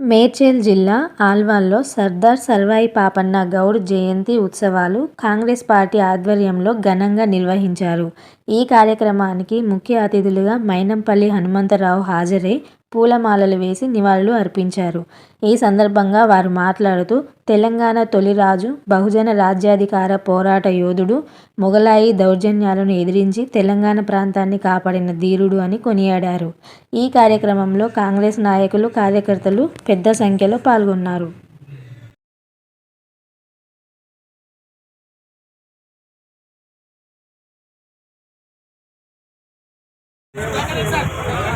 మేడ్చల్ జిల్లా ఆల్వాల్లో సర్దార్ సర్వాయి పాపన్న గౌడ్ జయంతి ఉత్సవాలు కాంగ్రెస్ పార్టీ ఆధ్వర్యంలో ఘనంగా నిర్వహించారు. ఈ కార్యక్రమానికి ముఖ్య అతిథులుగా మైనంపల్లి హనుమంతరావు హాజరై పూలమాలలు వేసి నివాళులు అర్పించారు. ఈ సందర్భంగా వారు మాట్లాడుతూ తెలంగాణ తొలి రాజు, బహుజన రాజ్యాధికార పోరాట యోధుడు, మొఘలాయి దౌర్జన్యాలను ఎదిరించి తెలంగాణ ప్రాంతాన్ని కాపాడిన ధీరుడు అని కొనియాడారు. ఈ కార్యక్రమంలో కాంగ్రెస్ నాయకులు, కార్యకర్తలు పెద్ద సంఖ్యలో పాల్గొన్నారు. కృష్ణరావు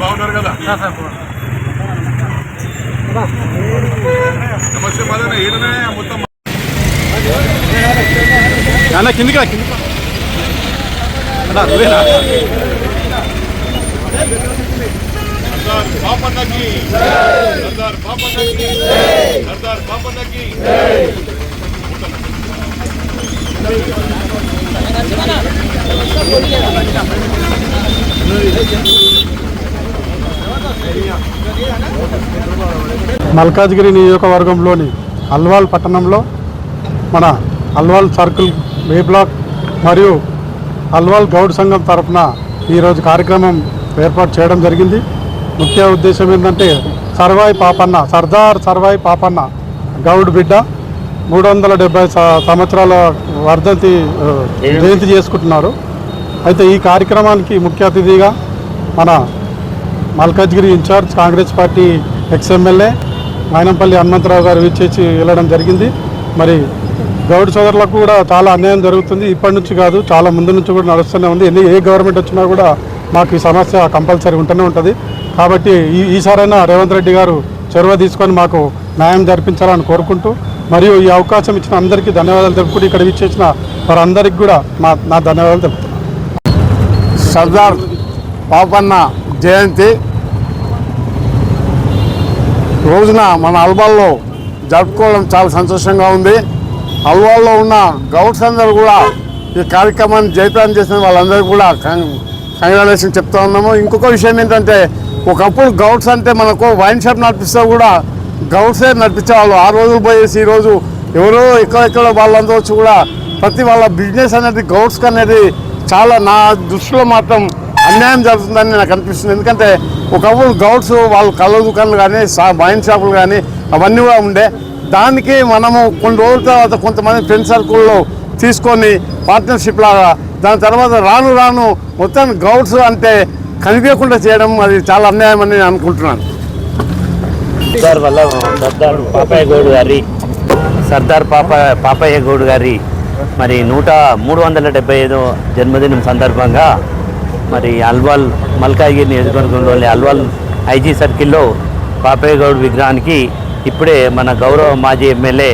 బాగున్నారు కదా? నమస్తే మదన ఈడనే మొత్తం కిందికి రా కిందికి సర్దార్ సర్దార్ సర్దార్ మల్కాజ్గిరి నియోజకవర్గంలోని అల్వాల్ పట్టణంలో మన అల్వాల్ సర్కిల్ ఏ బ్లాక్ మరియు అల్వాల్ గౌడ్ సంఘం తరఫున ఈరోజు కార్యక్రమం ఏర్పాటు చేయడం జరిగింది. ముఖ్య ఉద్దేశం ఏంటంటే సర్వాయి పాపన్న సర్దార్ సర్వాయి పాపన్న గౌడ్ బిడ్డ మూడు వందల డెబ్బై సంవత్సరాల వర్ధంతి జయంతి చేసుకుంటున్నారు. అయితే ఈ కార్యక్రమానికి ముఖ్య అతిథిగా మన Malkajgiri incharge Congress party ex MLA Mynampally Hanumantharao గారు విచ్చేసి వెళ్ళడం జరిగింది. మరి గౌడ్ సోదరులకు కూడా చాలా అన్యాయం జరుగుతుంది. ఇప్పటి నుంచి కాదు చాలా ముందు నుంచి కూడా నడుస్తూనే ఉంది. ఎన్ని ఏ గవర్నమెంట్ వచ్చినా కూడా మాకు ఈ సమస్య కంపల్సరీ ఉంటూనే ఉంటుంది. కాబట్టి ఈ ఈసారైనా రేవంత్ రెడ్డి గారు చొరవ తీసుకొని మాకు న్యాయం జరిపించాలని కోరుకుంటూ మరియు ఈ అవకాశం ఇచ్చిన అందరికీ ధన్యవాదాలు తెలుపుకుంటూ ఇక్కడ విచ్చేసిన వారందరికీ కూడా మా నా ధన్యవాదాలు తెలుపుతున్నాను సర్దార్ పాపన్న జయంతి రోజున మన అల్బాల్లో జరుపుకోవడం చాలా సంతోషంగా ఉంది. అల్వాల్లో ఉన్న గౌడ్స్ అందరూ కూడా ఈ కార్యక్రమాన్ని జయప్రదం చేసిన వాళ్ళందరూ కూడా కంగ్రాచులేషన్ చెప్తా ఉన్నాము. ఇంకొక విషయం ఏంటంటే ఒకప్పుడు గౌడ్స్ అంటే మనకు వైన్ షాప్ నడిపిస్తే కూడా గౌడ్సే నడిపించేవాళ్ళు. ఆ రోజులు పోయేసి ఈరోజు ఎవరో ఎక్కడెక్కడ వాళ్ళందరూ వచ్చి కూడా ప్రతి వాళ్ళ బిజినెస్ అనేది గౌడ్స్కి అనేది చాలా నా దృష్టిలో మాత్రం అన్యాయం జరుగుతుందని నాకు అనిపిస్తుంది. ఎందుకంటే ఒకప్పుడు గౌడ్స్ వాళ్ళు కళ్ళ దుకాణాలు కానీ సా వైన్ షాపులు కానీ అవన్నీ కూడా ఉండే. దానికి మనము కొన్ని రోజుల తర్వాత కొంతమంది ఫ్రెండ్ సర్కిల్లో తీసుకొని పార్ట్నర్షిప్ లాగా దాని తర్వాత రాను రాను మొత్తం గౌడ్స్ అంటే కనిపించకుండా చేయడం అది చాలా అన్యాయం అని నేను అనుకుంటున్నాను. సర్దార్ వల్ల సర్దార్ పాపయ్య గౌడ్ గారి సర్దార్ పాప పాపయ్య గౌడ్ గారి మరి నూట మూడు వందల డెబ్బై ఐదు జన్మదినం సందర్భంగా మరి అల్వాల్ మల్కాజ్గిరి నియోజకవర్గంలోని అల్వాల్ ఐజీ సర్కిల్లో పాపయ్య గౌడ్ విగ్రహానికి ఇప్పుడే మన గౌరవ మాజీ ఎమ్మెల్యే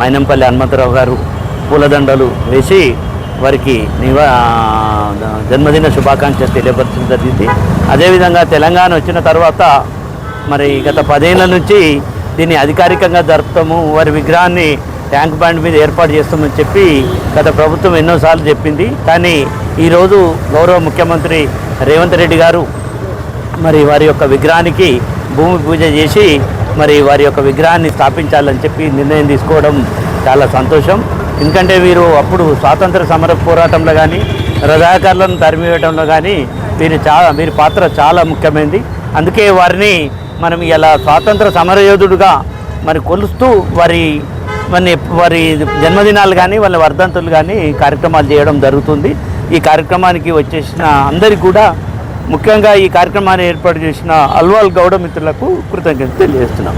మైనంపల్లి హనుమంతరావు గారు పూలదండలు వేసి వారికి నివా జన్మదిన శుభాకాంక్షలు తెలియపరచడం జరిగింది. అదేవిధంగా తెలంగాణ వచ్చిన తర్వాత మరి గత పదేళ్ళ నుంచి దీన్ని అధికారికంగా జరుపుతాము వారి విగ్రహాన్ని ట్యాంక్ బండ్ మీద ఏర్పాటు చేస్తామని చెప్పి గత ప్రభుత్వం ఎన్నోసార్లు చెప్పింది. కానీ ఈరోజు గౌరవ ముఖ్యమంత్రి రేవంత్ రెడ్డి గారు మరి వారి యొక్క విగ్రహానికి భూమి పూజ చేసి మరి వారి యొక్క విగ్రహాన్ని స్థాపించాలని చెప్పి నిర్ణయం తీసుకోవడం చాలా సంతోషం. ఎందుకంటే వీరు అప్పుడు స్వాతంత్ర సమర పోరాటంలో కానీ రజాకారులను తరిమివేయడంలో కానీ వీరి చాలా వీరి పాత్ర చాలా ముఖ్యమైనది అందుకే వారిని మనం ఇలా స్వాతంత్ర సమరయోధుడుగా మరి కొలుస్తూ వారి మరి వారి జన్మదినాలు కానీ వాళ్ళ వర్ధంతులు కానీ కార్యక్రమాలు చేయడం జరుగుతుంది. ఈ కార్యక్రమానికి వచ్చేసిన అందరికీ కూడా ముఖ్యంగా ఈ కార్యక్రమాన్ని ఏర్పాటు చేసిన అల్వాల్ గౌడ మిత్రులకు కృతజ్ఞత తెలియజేస్తున్నాం.